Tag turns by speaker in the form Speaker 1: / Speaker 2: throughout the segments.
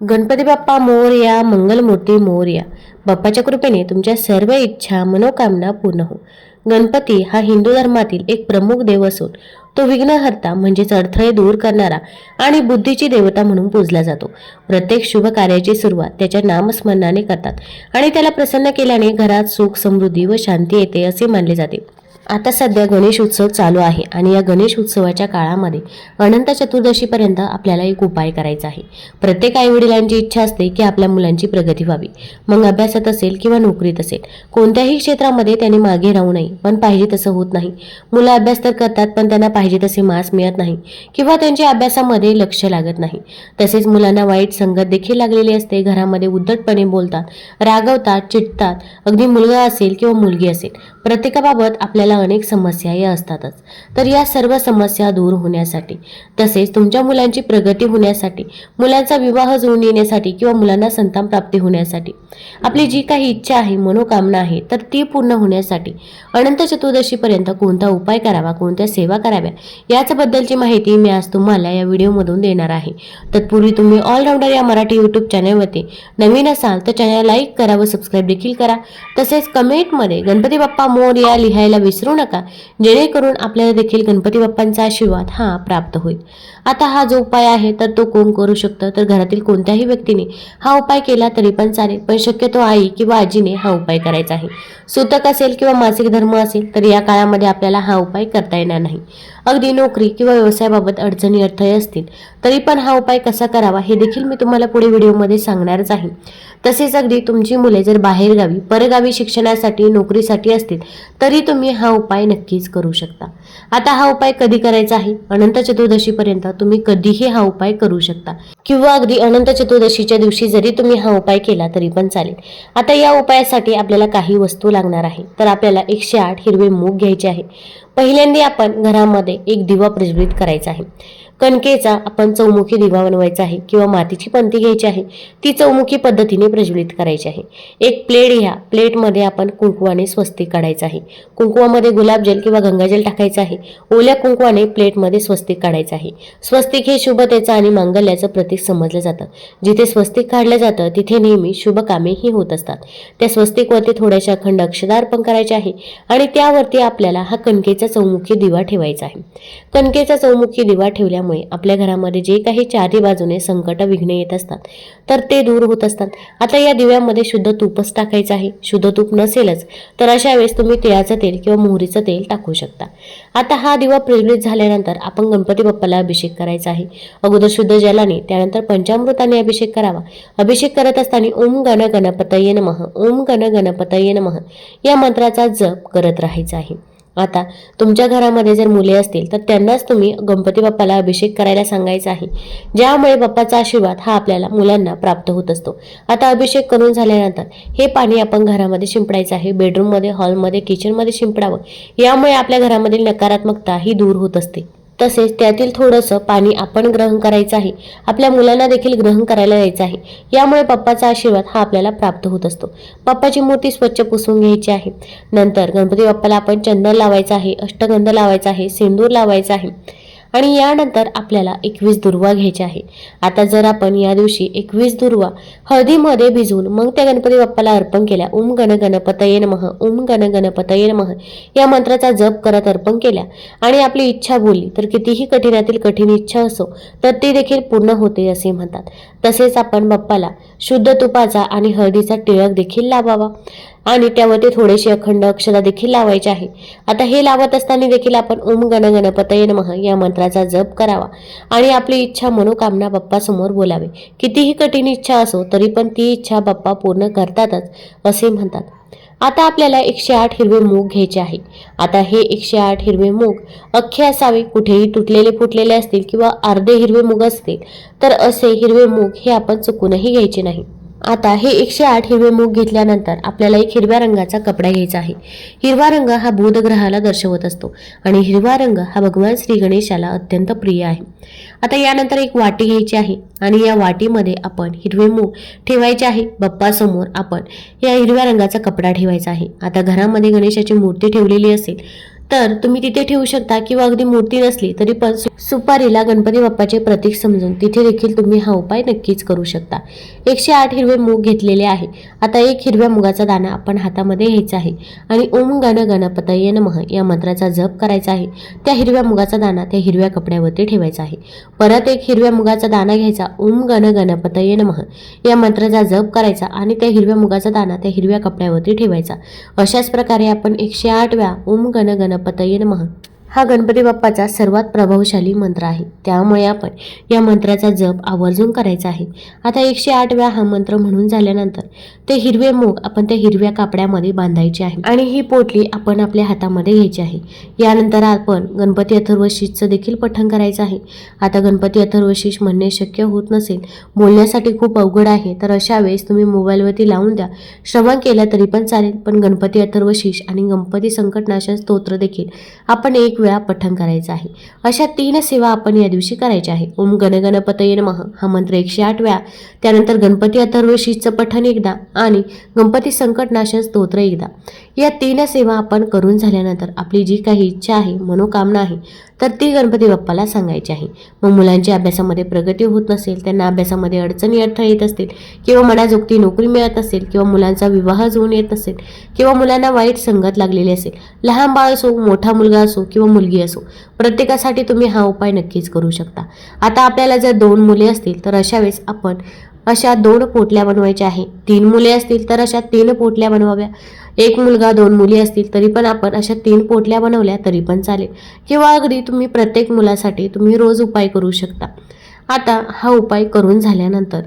Speaker 1: गणपती बाप्पा मोरया मंगलमूर्ती मोरया. बाप्पाच्या कृपेने तुमच्या सर्व इच्छा मनोकामना पूर्ण हो. गणपती हा हिंदू धर्मातील एक प्रमुख देव असून तो विघ्नहर्ता म्हणजेच अडथळे दूर करणारा आणि बुद्धीची देवता म्हणून पूजला जातो. प्रत्येक शुभ कार्याची सुरुवात त्याच्या नामस्मरणाने करतात आणि त्याला प्रसन्न केल्याने घरात सुख समृद्धी व शांती येते असे मानले जाते. आता सध्या गणेश उत्सव चालू आहे आणि या गणेश उत्सवाच्या काळामध्ये अनंत चतुर्दशीपर्यंत आपल्याला एक उपाय करायचा आहे. प्रत्येक आईवडिलांची इच्छा असते की आपल्या मुलांची प्रगती व्हावी. मग अभ्यासात असेल किंवा नोकरीत असेल कोणत्याही क्षेत्रामध्ये त्यांनी मागे राहू नये पण पाहिजे तसं होत नाही. मुलं अभ्यास तर करतात पण त्यांना पाहिजे तसे मार्क्स मिळत नाही किंवा त्यांच्या अभ्यासामध्ये लक्ष लागत नाही. तसेच मुलांना वाईट संगत देखील लागलेली असते घरामध्ये उद्धटपणे बोलतात रागवतात चिडतात. अगदी मुलगा असेल किंवा मुलगी असेल प्रत्येकाबाबत आपल्याला अनेक समस्या या असतातच. तर या सर्व समस्या दूर होण्यासाठी तसेच तुमच्या मुलांची प्रगती होण्यासाठी मुलांचा विवाह जुळून येण्यासाठी किंवा मुलांना संतान प्राप्ती होण्यासाठी आपली जी काही इच्छा आहे मनोकामना आहे तर ती पूर्ण होण्यासाठी अनंत चतुर्दशीपर्यंत कोणता उपाय करावा कोणत्या सेवा कराव्या याच्याबद्दलची माहिती मी आज तुम्हाला या व्हिडिओमधून देणार आहे. तत्पूर्वी तुम्ही ऑलराऊंडर या मराठी यूट्यूब चॅनलवरती नवीन असाल तर चॅनल लाईक करा व सबस्क्राईब देखील करा. तसेच कमेंटमध्ये गणपती बाप्पा मोर या लिहायला विसरू नका. जेणेकरून आपल्याला देखील गणपती बाप्पांचा आशीर्वाद हा प्राप्त होईल. आता हा जो उपाय आहे तर तो कोण करू शकतं? तर घरातील कोणत्याही व्यक्तीने हा उपाय केला तरी पण चालेल. पण शक्यतो आई किंवा आजीने हा उपाय करायचा आहे. सुतक असेल किंवा मासिक धर्म असेल तर या काळामध्ये आपल्याला हा उपाय करता येणार नाही. अगदी नोकरी किंवा व्यवसायाबाबत अडचणी अडथळे असतील तरी पण हा उपाय कसा करावा हे देखील मी तुम्हाला पुढे व्हिडिओमध्ये सांगणारच आहे. तसेच अगदी तुमची मुले जर बाहेरगावी परगावी शिक्षणासाठी नोकरीसाठी असतील तरी तुम्ही हा उपाय नक्कीच करू शकता. आता हा उपाय कधी करायचा आहे? अनंत चतुर्दशीपर्यंत तुम्ही कधीही हा उपाय करू शकता. किंवा अगदी अनंत चतुर्दशीच्या दिवशी जरी तुम्ही हा उपाय केला तरी पण चालेल. आता या उपायासाठी आपल्याला काही वस्तू लागणार आहे. तर आपल्याला एकशे आठ हिरवे मूग घ्यायचे आहे. पहिल्यांदा आपण घरामध्ये एक दिवा प्रज्वलित करायचा आहे. कणकेचा आपण चौमुखी दिवा बनवायचा आहे किंवा मातीची पंती घ्यायची आहे ती चौमुखी पद्धतीने प्रज्वलित करायची आहे. एक प्लेट घ्या प्लेटमध्ये आपण कुंकुवाने स्वस्तिक काढायचं आहे. कुंकुवामध्ये गुलाबजल किंवा गंगाजल टाकायचं आहे. ओल्या कुंकवाने प्लेटमध्ये स्वस्तिक काढायचं आहे. स्वस्तिक हे शुभतेचं आणि मांगल्याचं प्रतीक समजलं जातं. जिथे स्वस्तिक काढलं जातं तिथे नेहमी शुभ कामेही होत असतात. त्या स्वस्तिकवरती थोड्याशा अखंड अक्षदा अर्पण करायचे आहे आणि त्यावरती आपल्याला हा कणकेचा चौमुखी दिवा ठेवायचा आहे. कणकेचा चौमुखी दिवा ठेवल्यामुळे आपल्या घरामध्ये जे काही चारही बाजूने संकट विघ्न येत असतात तर ते दूर होत असतात. आता या दिव्यामध्ये शुद्ध तूपच टाकायचं आहे. शुद्ध तूप नसेलच तर अशा वेळेस तुम्ही तिळाचं तेल किंवा मोहरीचं तेल टाकू शकता. आता हा दिवा प्रज्वलित झाल्यानंतर आपण गणपती बाप्पाला अभिषेक करायचा आहे. अगोदर शुद्ध जलाने त्यानंतर पंचामृताने अभिषेक करावा. अभिषेक करत असताना ओम गण गणपतये नमः ओम गण गणपतये नमः या मंत्राचा जप करत राहायचा आहे. आता तुमच्या घरामध्ये जर मुले असतील तर त्यांनाच तुम्ही गणपती बाप्पाला अभिषेक करायला सांगायचा आहे. ज्यामुळे बाप्पाचा आशीर्वाद हा आपल्याला मुलांना प्राप्त होत असतो. आता अभिषेक करून झाल्यानंतर हे पाणी आपण घरामध्ये शिंपडायचं आहे. बेडरूममध्ये हॉलमध्ये किचनमध्ये शिंपडावं. यामुळे आपल्या घरामधील नकारात्मकता ही दूर होत असते. तसेच त्यातील थोडंसं पाणी आपण ग्रहण करायचं आहे. आपल्या मुलांना देखील ग्रहण करायला द्यायचं आहे. यामुळे पप्पाचा आशीर्वाद हा आपल्याला प्राप्त होत असतो. पप्पाची मूर्ती स्वच्छ पुसून घ्यायची आहे. नंतर गणपती बाप्पाला आपण चंदन लावायचं आहे अष्टगंध लावायचा आहे सिंदूर लावायचा आहे. आणि यानंतर आपल्याला एकवीस दुर्वा घ्यायच्या आहे. आता जर आपण या दिवशी एकवीस दुर्वा हळदीमध्ये भिजवून मग त्या गणपती बाप्पाला अर्पण केल्या. ओम गण गणपतये नमः ओम गण गणपतये नमः. या मंत्राचा जप करत अर्पण केल्या. आणि आपली इच्छा बोलली तर कितीही कठीणातील कठीण इच्छा असो तर ती देखील पूर्ण होते असे म्हणतात. तसेच आपण बाप्पाला शुद्ध तुपाचा आणि हळदीचा टिळक देखील लावावा. आणि त्यामध्ये थोडेसे अखंड अक्षरा देखील लावायचे आहे. आता हे लावत असताना देखील आपण ओम गण गणपतये नमः या मंत्राचा जप करावा आणि आपली इच्छा मनोकामना बाप्पासमोर बोलावे. कितीही कठीण इच्छा असो तरी पण ती इच्छा बाप्पा पूर्ण करतातच असे म्हणतात. आता आपल्याला एकशे आठ हिरवे मूग घ्यायचे आहे. आता हे एकशे आठ हिरवे मूग अख्खे असावे कुठेही तुटलेले फुटलेले असतील किंवा अर्धे हिरवे मूग असतील तर असे हिरवे मूग हे आपण चुकूनही घ्यायचे नाही. आता हे एकशे आठ हिरवे मूग घेतल्यानंतर आपल्याला एक हिरव्या रंगाचा कपडा घ्यायचा आहे. हिरवा रंग हा बुधग्रहाला दर्शवत असतो आणि हिरवा रंग हा भगवान श्री गणेशाला अत्यंत प्रिय आहे. आता यानंतर एक वाटी घ्यायची आहे आणि या वाटीमध्ये आपण हिरवे मूग ठेवायचे आहे. बाप्पासमोर आपण या हिरव्या रंगाचा कपडा ठेवायचा आहे. आता घरामध्ये गणेशाची मूर्ती ठेवलेली असेल तर तुम्ही तिथे ठेवू शकता किंवा अगदी मूर्ती नसली तरी पण सुपारीला गणपती बाप्पाचे प्रतीक समजून तिथे देखील तुम्ही हा उपाय नक्कीच करू शकता. एकशे आठ हिरवे मूग घेतलेले आहे. आता एक हिरव्या मुगाचा दाणा आपण हातामध्ये घ्यायचा आहे आणि ओम गण गणपतये नमः या मंत्राचा जप करायचा आहे. त्या हिरव्या मुगाचा दाणा त्या हिरव्या कपड्यावरती ठेवायचा आहे. परत एक हिरव्या मुगाचा दाणा घ्यायचा ओम गण गणपतये नमः या मंत्राचा जप करायचा आणि त्या हिरव्या मुगाचा दाणा त्या हिरव्या कपड्यावरती ठेवायचा. अशाच प्रकारे आपण एकशे आठ वेळा ओम गण गणपतये नमः. हा गणपती बाप्पाचा सर्वात प्रभावशाली मंत्र आहे. त्यामुळे आपण या मंत्राचा जप आवर्जून करायचा आहे. आता एकशे आठ वेळा हा मंत्र म्हणून झाल्यानंतर ते हिरवे मूग आपण त्या हिरव्या कापड्यामध्ये बांधायचे आहे. आणि ही पोटली आपण आपल्या हातामध्ये घ्यायची आहे. यानंतर आपण गणपती अथर्वशीषचं देखील पठण करायचं आहे. आता गणपती अथर्वशीष म्हणणे शक्य होत नसेल बोलण्यासाठी खूप अवघड आहे तर अशा वेळेस तुम्ही मोबाईलवरती लावून द्या. श्रवण केलं तरी पण चालेल पण गणपती अथर्वशीष आणि गणपती संकटनाशन स्तोत्र देखील आपण एक वेळा पठण करायचं आहे. अशा तीन सेवा आपण या दिवशी करायच्या आहे. ओम गणगणपतये नमः. हा मंत्र एकशे आठ वेळा. त्यानंतर गणपती अथर्वशीचं पठण एकदा आणि गणपती संकटनाशन स्तोत्र एकदा. या तीन सेवा आपण करून झाल्यानंतर आपली जी काही इच्छा आहे मनोकामना आहे तर ती गणपती बाप्पाला सांगायची आहे. मग मुलांच्या अभ्यासामध्ये प्रगती होत नसेल त्यांना अभ्यासामध्ये अडचणी अडथळे येत असतील किंवा मनाजोगती नोकरी मिळत असेल किंवा मुलांचा विवाह जुळून येत असेल किंवा मुलांना वाईट संगत लागलेली असेल लहान बाळ असो मोठा मुलगा असो किंवा मुलगी असो प्रत्येकासाठी तुम्ही हा उपाय नक्कीच करू शकता. आता आपल्याला जर दोन मुले असतील तर अशा वेळेस आपण अशा दोन पोटल्या बनवायच्या आहे. तीन मुले असतील तर अशा तीन पोटल्या बनवाव्या. एक मुलगा दोन मुली असतील तरी पण आपण अशा तीन पोटल्या बनवल्या तरी पण चालेल. किंवा अगदी तुम्ही प्रत्येक मुलासाठी तुम्ही रोज उपाय करू शकता. आता हा उपाय करून झाल्यानंतर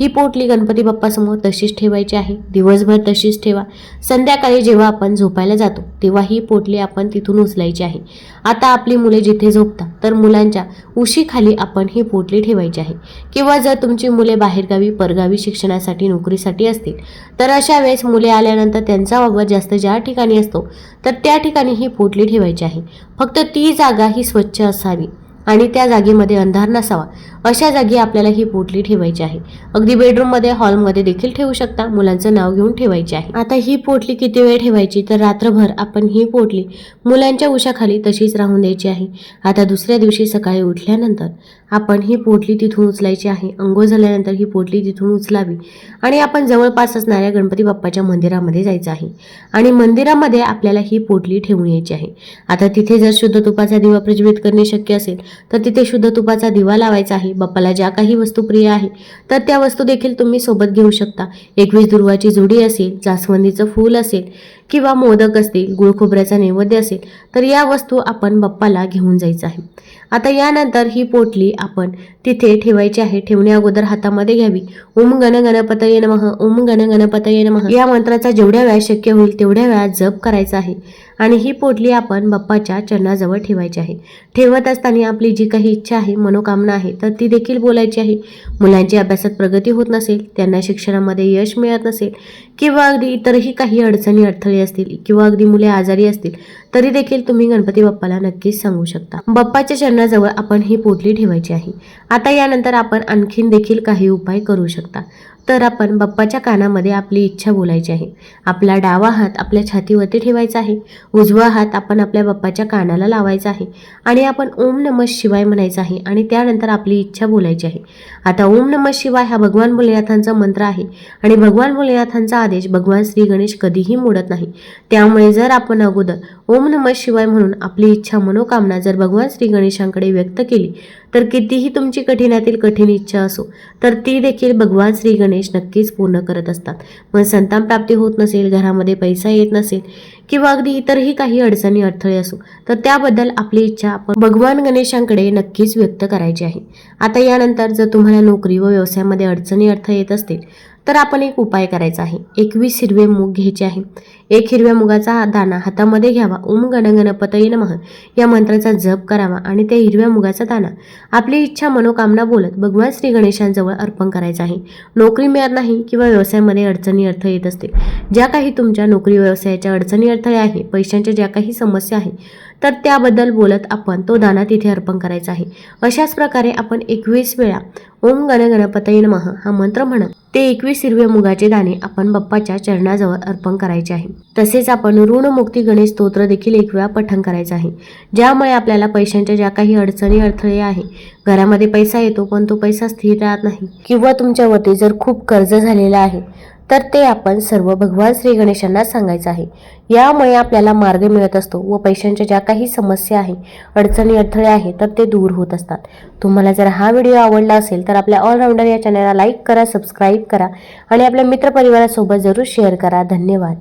Speaker 1: ही पोटली गणपती बाप्पासमोर तशीच ठेवायची आहे. दिवसभर तशीच ठेवा. संध्याकाळी जेव्हा आपण झोपायला जातो तेव्हा ही पोटली आपण तिथून उचलायची आहे. आता आपली मुले जिथे झोपतात तर मुलांच्या उशीखाली आपण ही पोटली ठेवायची आहे. किंवा जर तुमची मुले बाहेरगावी परगावी शिक्षणासाठी नोकरीसाठी असतील तर अशा वेळेस मुले आल्यानंतर त्यांचा वावर जास्त ज्या ठिकाणी असतो तर त्या ठिकाणी ही पोटली ठेवायची आहे. फक्त ती जागा ही स्वच्छ असावी. आणि त्या जागेमध्ये अंधार नसावा. अशा जागी आपल्याला ही पोटली ठेवायची आहे. अगदी बेडरूममध्ये हॉलमध्ये देखील ठेवू शकता. मुलांचं नाव घेऊन ठेवायची आहे. आता ही पोटली किती वेळ ठेवायची? तर रात्रभर आपण ही पोटली मुलांच्या उशाखाली तशीच राहून द्यायची आहे. आता दुसऱ्या दिवशी सकाळी उठल्यानंतर आपण ही पोटली तिथून उचलायची आहे. अंघोळ झाल्यानंतर ही पोटली तिथून उचलावी. आणि आपण जवळपास असणाऱ्या गणपती बाप्पाच्या मंदिरामध्ये जायचं आहे. आणि मंदिरामध्ये आपल्याला ही पोटली ठेवून यायची आहे. आता तिथे जर शुद्ध तुपाचा दिवा प्रज्वलित करणे शक्य असेल तर तिथे शुद्ध तुपाचा दिवा लावायचा आहे. बाप्पाला ज्या काही वस्तू प्रिय आहे तर त्या वस्तू देखील तुम्ही सोबत घेऊ शकता. एकवीस दुर्वाची जोडी असेल जास्वंदीचं फूल असेल किंवा मोदक असतील गुळ खोबऱ्याचा नैवेद्य असेल तर या वस्तू आपण बाप्पाला घेऊन जायचं आहे. आता यानंतर ही पोटली आपण तिथे ठेवायची आहे. ठेवण्या अगोदर हातामध्ये घ्यावी. ओम गण गणपतये नमः ओम गण गणपतये नमः. या मंत्राचा जेवढ्या वेळा शक्य होईल तेवढ्या वेळा जप करायचा आहे. आणि ही पोटली आपण बाप्पाच्या चरणाजवळ ठेवायची आहे. ठेवत असताना आपली जी काही इच्छा आहे मनोकामना आहे तर ती देखील बोलायची आहे. मुलांची अभ्यासात प्रगती होत नसेल त्यांना शिक्षणामध्ये यश मिळत नसेल किंवा अगदी इतरही काही अडचणी अडथळे असतील किंवा अगदी मुले आजारी असतील तरी देखील तुम्ही गणपती बाप्पाला नक्कीच सांगू शकता. बाप्पाच्या चरणाजवळ आपण ही पोटली ठेवायची आहे. आता यानंतर आपण आणखीन देखील काही उपाय करू शकता. तर आपण बाप्पाच्या कानामध्ये आपली इच्छा बोलायची आहे. आपला डावा हात आपल्या छातीवरती ठेवायचा आहे. उजवा हात आपण आपल्या बाप्पाच्या कानाला लावायचा आहे. आणि आपण ओम नम शिवाय म्हणायचं आहे आणि त्यानंतर आपली इच्छा बोलायची आहे. आता ओम नम शिवाय हा भगवान भोलेनाथांचा मंत्र आहे. आणि भगवान भोलेनाथांचा आदेश भगवान श्री गणेश कधीही मोडत नाही. त्यामुळे जर आपण अगोदर ओम नम शिवाय म्हणून आपली इच्छा मनोकामना जर भगवान श्री गणेशांकडे व्यक्त केली तर कितीही तुमची कठीणातील कठीण इच्छा असो तर ती देखील भगवान श्री गणेश नक्कीच पूर्ण करत असतात. मग संतान प्राप्ती होत नसेल घरामध्ये पैसा येत नसेल किंवा अगदी इतरही काही अडचणी अडथळे असो तर त्याबद्दल आपली इच्छा आपण भगवान गणेशांकडे नक्कीच व्यक्त करायची आहे. आता यानंतर जर तुम्हाला नोकरी व व्यवसायामध्ये अडचणी अडथळे येत असतील तर आपण एक उपाय करायचा आहे. एकवीस हिरवे मूग घ्यायचे आहे. एक हिरव्या मुगाचा हा दाणा हातामध्ये घ्यावा. ओम गण गणपतये नमः. या मंत्राचा जप करावा आणि त्या हिरव्या मुगाचा दाणा. आपली इच्छा मनोकामना बोलत भगवान श्री गणेशांजवळ अर्पण करायचा आहे. नोकरी मिळत नाही किंवा व्यवसायामध्ये अडचणी अडथळे येत असते. ज्या काही तुमच्या नोकरी व्यवसायाच्या अडचणी अडथळे आहे पैशांच्या ज्या काही समस्या आहे तर त्याबद्दल बोलत आपण तो दाना तिथे अर्पण करायचा आहे. अशाच प्रकारे आपण एकवीस वेळा ओम गण गणपतये नमः हा मंत्र म्हणत ते एकवीस हिरवे मुगाचे दाणे आपण बाप्पाच्या चरणाजवळ अर्पण करायचे आहे. तसेच आपण ऋणमुक्ती गणेश स्तोत्र देखील एक वेळा पठण करायचं आहे. ज्यामुळे आपल्याला पैशांच्या ज्या काही अडचणी अडथळे आहे घरामध्ये पैसा येतो पण तो पैसा स्थिर राहत नाही. किंवा तुमच्यावरती जर खूप कर्ज झालेला आहे तर ते आपण सर्व भगवान श्री गणेशांना सांगायचं आहे. यामुळे आपल्याला मार्ग मिळत असतो व पैशांच्या ज्या काही समस्या आहे अडचणी अडथळे आहे तर ते दूर होत असतात. तुम्हाला जर हा व्हिडिओ आवडला असेल तर आपल्या ऑलराऊंडर या चॅनलला लाईक करा सबस्क्राईब करा आणि आपल्या मित्रपरिवारासोबत जरूर शेअर करा. धन्यवाद.